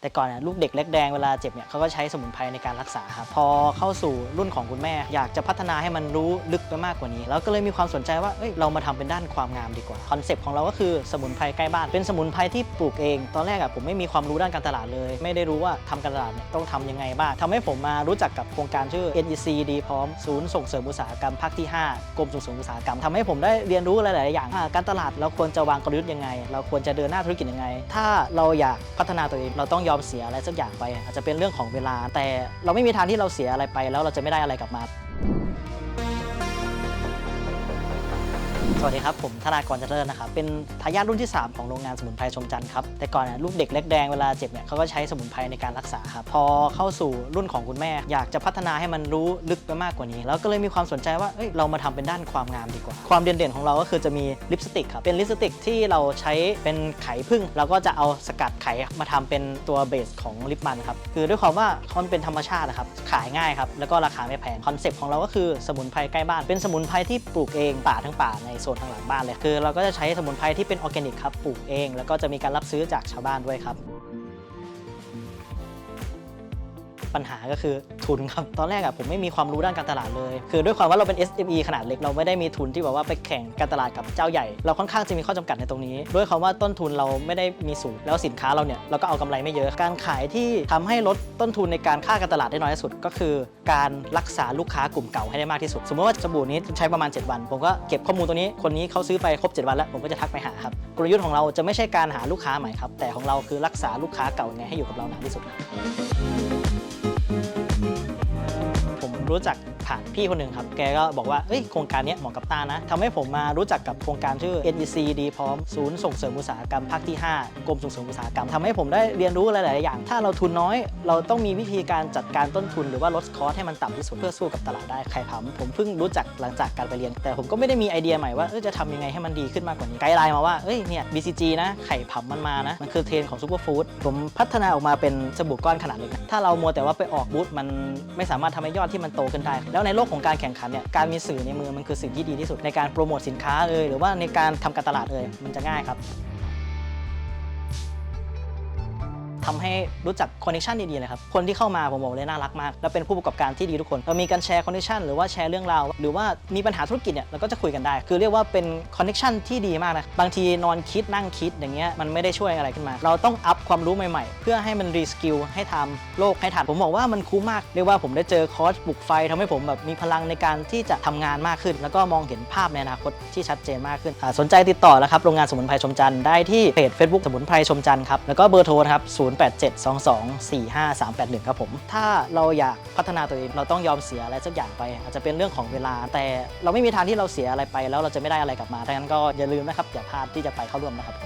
แต่ก่อนเนี่ยลูกเด็กเล็กแดงเวลาเจ็บเนี่ยเขาก็ใช้สมุนไพรในการรักษาครับพอเข้าสู่รุ่นของคุณแม่ อยากจะพัฒนาให้มันรู้ลึกไปมากกว่านี้ แล้วก็เลยมีความสนใจว่าเอ้ยเรามาทำเป็นด้านความงามดีกว่าคอนเซปต์ของเราก็คือสมุนไพรใกล้บ้านเป็นสมุนไพรที่ปลูกเอง ตอนแรกอะผมไม่มีความรู้ด้านการตลาดเลย ไม่ได้รู้ว่าทำการตลาดเนี่ยต้องทำยังไงบ้างทำให้ผมมารู้จักกับโครงการชื่อ NEC ดีพร้อมศูนย์ส่งเสริมอุตสาหกรรมภาคที่ 5กรมส่งเสริมอุตสาหกรรมทำให้ผมได้เรียนรู้หลาย ๆ อย่างอ่าการตลาดเราควรจะวางกลยุทธ์ยังไง เราควรจะเดินหน้าธุรกิจยังไง ถ้าเราอยากพัฒนาตัวเองเราต้องยอมเสียอะไรสักอย่างไป อาจจะเป็นเรื่องของเวลา แต่เราไม่มีทางที่เราเสียอะไรไป แล้วเราจะไม่ได้อะไรกลับมา สวัสดีครับ ผมธนากรเจริญนะครับ เป็นทายาทรุ่นที่ 3 ของโรงงานสมุนไพรชมจันทร์ครับ แต่ก่อนเนี่ยลูกเด็กเล็กแดงเวลาเจ็บเนี่ยเขาก็ใช้สมุนไพรในการรักษาครับ พอเข้าสู่รุ่นของคุณแม่ อยากจะพัฒนาให้มันรู้ลึกไปมากกว่านี้ แล้วก็เลยมีความสนใจว่าเอ้ยเรามาทำเป็นด้านความงามดีกว่า ความเด่นๆของเราก็คือจะมีลิปสติกครับ เป็นลิปสติกที่เราใช้เป็นไข่ผึ้งเราก็จะเอาสกัดไข่มาทำเป็นตัวเบสของลิปมันครับ คือด้วยความว่ามันเป็นธรรมชาตินะครับขายง่ายครับแล้วก็ราคาไม่แพงคอนเซปต์ของเราก็คือสมุนไพรใกล้บ้านเป็นสมุนไพรที่ปลูกเองป่าทั้งป่าในโซนทางหลังบ้านเลยคือ เราก็จะใช้สมุนไพรที่เป็นออร์แกนิกครับปลูกเอง แล้วก็จะมีการรับซื้อจากชาวบ้านด้วยครับ ปัญหาก็คือทุนครับ ตอนแรกอะผมไม่มีความรู้ด้านการตลาดเลย คือด้วยความว่าเราเป็น SME ขนาดเล็กเราไม่ได้มีทุนที่แบบว่าไปแข่งการตลาดกับเจ้าใหญ่ เราค่อนข้างจะมีข้อจำกัดในตรงนี้ ด้วยความว่าต้นทุนเราไม่ได้มีสูง แล้วสินค้าเราเนี่ยเราก็เอากำไรไม่เยอะ การขายที่ทำให้ลดต้นทุนในการค่าการตลาดได้น้อยที่สุด ก็คือ การรักษาลูกค้ากลุ่มเก่าให้ได้มากที่สุด สมมติว่าสบู่นี้ใช้ประมาณ 7 วัน ผมก็เก็บข้อมูลตัวนี้คนนี้เขาซื้อไปครบ 7 วันแล้วผมก็จะทักไปหาครับกลยุทธ์ของเราจะไม่ใช่การหาลูกค้าใหม่ครับแต่ของเราคือรักษาลูกค้าเก่าไงให้อยู่กับเรานานที่สุดผม รู้จัก ผ่านพี่คนหนึ่งครับ แกก็บอกว่าเอ้ยโครงการนี้เหมาะกับตานะทำให้ผมมารู้จักกับโครงการชื่อ NEC ดีพร้อมศูนย์ส่งเสริมอุตสาหกรรมภาคที่ 5 กรมส่งเสริมอุตสาหกรรมทำให้ผมได้เรียนรู้หลาย ๆ อย่าง ถ้าเราทุนน้อย เราต้องมีวิธีการจัดการต้นทุนหรือว่าลดคอสให้มันต่ำที่สุดเพื่อสู้กับตลาดได้ไข่ผำผมเพิ่งรู้จักหลังจากการไปเรียน แต่ผมก็ไม่ได้มีไอเดียใหม่ว่าจะทำยังไงให้มันดีขึ้นมากกว่านี้ไกด์ไลน์มาว่าเอ้ยเนี่ย BCG นะไข่ผำมันมานะมันคือเทรนของซูเปอร์ฟู้ดผมพัฒนาออกมาเป็นสบู่ก้อนขนาดเล็กนะถ้าเรามัวแต่ว่าไปออกบูธมันไม่สามารถทำให้ยอดที่มันโตขึ้นได้แแล้วในโลกของการแข่งขันเนี่ยการมีสื่อในมือมันคือสิ่งที่ดีที่สุดในการโปรโมทสินค้าเลยหรือว่าในการทำการตลาดเลยมันจะง่ายครับ ทำให้รู้จักคอนเนคชันดีๆเลยครับคนที่เข้ามาผมบอกเลยน่ารักมาก แล้วเป็นผู้ประกอบการที่ดีทุกคนเรามีการแชร์คอนเนคชันหรือว่าแชร์เรื่องราวหรือว่ามีปัญหาธุรกิจเนี่ยเราก็จะคุยกันได้ คือเรียกว่าเป็นคอนเนคชันที่ดีมากนะบางทีนอนคิดนั่งคิดอย่างเงี้ยมันไม่ได้ช่วยอะไรขึ้นมา เราต้องอัพความรู้ใหม่ๆ เพื่อให้มันรีสกิลให้ทำโลกให้ทันผมบอกว่ามันคุ้มมากเรียกว่าผมได้เจอคอร์สปลุกไฟทำให้ผมแบบมีพลังในการที่จะทำงานมากขึ้น แล้วก็มองเห็นภาพในอนาคตที่ชัดเจนมากขึ้นสนใจติดต่อแล้วครับโรงงานสมุนไพรชมจันทร์ได้ที่เพจ Facebook สมุนไพรชมจันทร์ครับแล้วก็เบอร์โทรครับ0872245381 ครับผม ถ้าเราอยากพัฒนาตัวเองเราต้องยอมเสียอะไรสักอย่างไป อาจจะเป็นเรื่องของเวลา แต่เราไม่มีทางที่เราเสียอะไรไป แล้วเราจะไม่ได้อะไรกลับมาดังนั้นก็อย่าลืมนะครับอย่าพลาดที่จะไปเข้าร่วมนะครับ